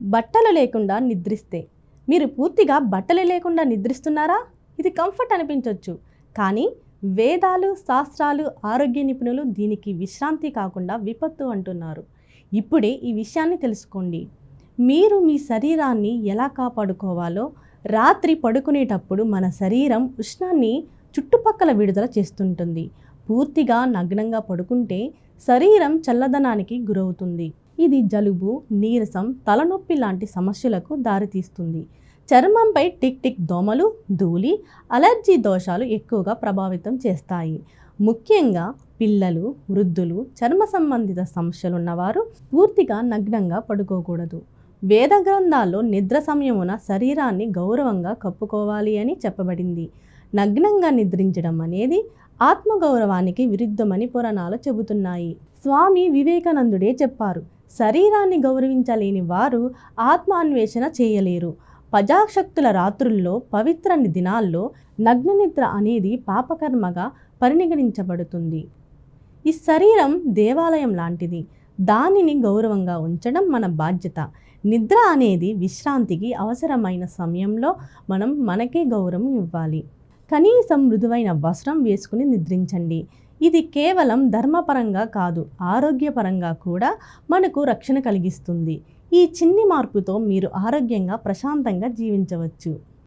బట్టలు లేకుండా నిద్రిస్తే. మీరు పూర్తిగా బట్టలు లేకుండా నిద్రిస్తున్నారా? ఇది కంఫర్ట్ అనిపించవచ్చు కానీ వేదాలు శాస్త్రాలు ఆరోగ్య నిపుణులు దీనికి విశ్రాంతి కాకుండా విపత్తు అంటున్నారు. ఇప్పుడే ఈ విషయాన్ని తెలుసుకోండి. మీరు మీ శరీరాన్ని ఎలా కాపాడుకోవాలో రాత్రి పడుకునేటప్పుడు మన శరీరం ఉష్ణాన్ని చుట్టుపక్కల విడుదల చేస్తుంటుంది. పూర్తిగా నగ్నంగా పడుకుంటే శరీరం చల్లదనానికి గురవుతుంది. ఇది జలుబు నీరసం తలనొప్పి లాంటి సమస్యలకు దారితీస్తుంది. చర్మంపై టిక్ టిక్ దోమలు ధూళి అలర్జీ దోషాలు ఎక్కువగా ప్రభావితం చేస్తాయి. ముఖ్యంగా పిల్లలు వృద్ధులు చర్మ సంబంధిత సమస్యలు ఉన్నవారు పూర్తిగా నగ్నంగా పడుకోకూడదు. వేద గ్రంథాల్లో నిద్ర సమయమున శరీరాన్ని గౌరవంగా కప్పుకోవాలి అని చెప్పబడింది. నగ్నంగా నిద్రించడం అనేది ఆత్మగౌరవానికి విరుద్ధమని పురాణాలు చెబుతున్నాయి. స్వామి వివేకానందుడే చెప్పారు శరీరాన్ని గౌరవించలేని వారు ఆత్మ అన్వేషణ చేయలేరు. ప్రజాశక్తుల రాత్రుల్లో పవిత్ర దినాల్లో నగ్న నిద్ర అనేది పాపకర్మగా పరిగణించబడుతుంది ఈ శరీరం దేవాలయం లాంటిది. దానిని గౌరవంగా ఉంచడం మన బాధ్యత. నిద్ర అనేది విశ్రాంతికి అవసరమైన సమయంలో మనం మనకే గౌరవం ఇవ్వాలి. కనీసం మృదువైన వస్త్రం వేసుకుని నిద్రించండి. ఇది కేవలం ధర్మపరంగా కాదు ఆరోగ్యపరంగా కూడా మనకు రక్షణ కలిగిస్తుంది. ఈ చిన్ని మార్పుతో మీరు ఆరోగ్యంగా ప్రశాంతంగా జీవించవచ్చు.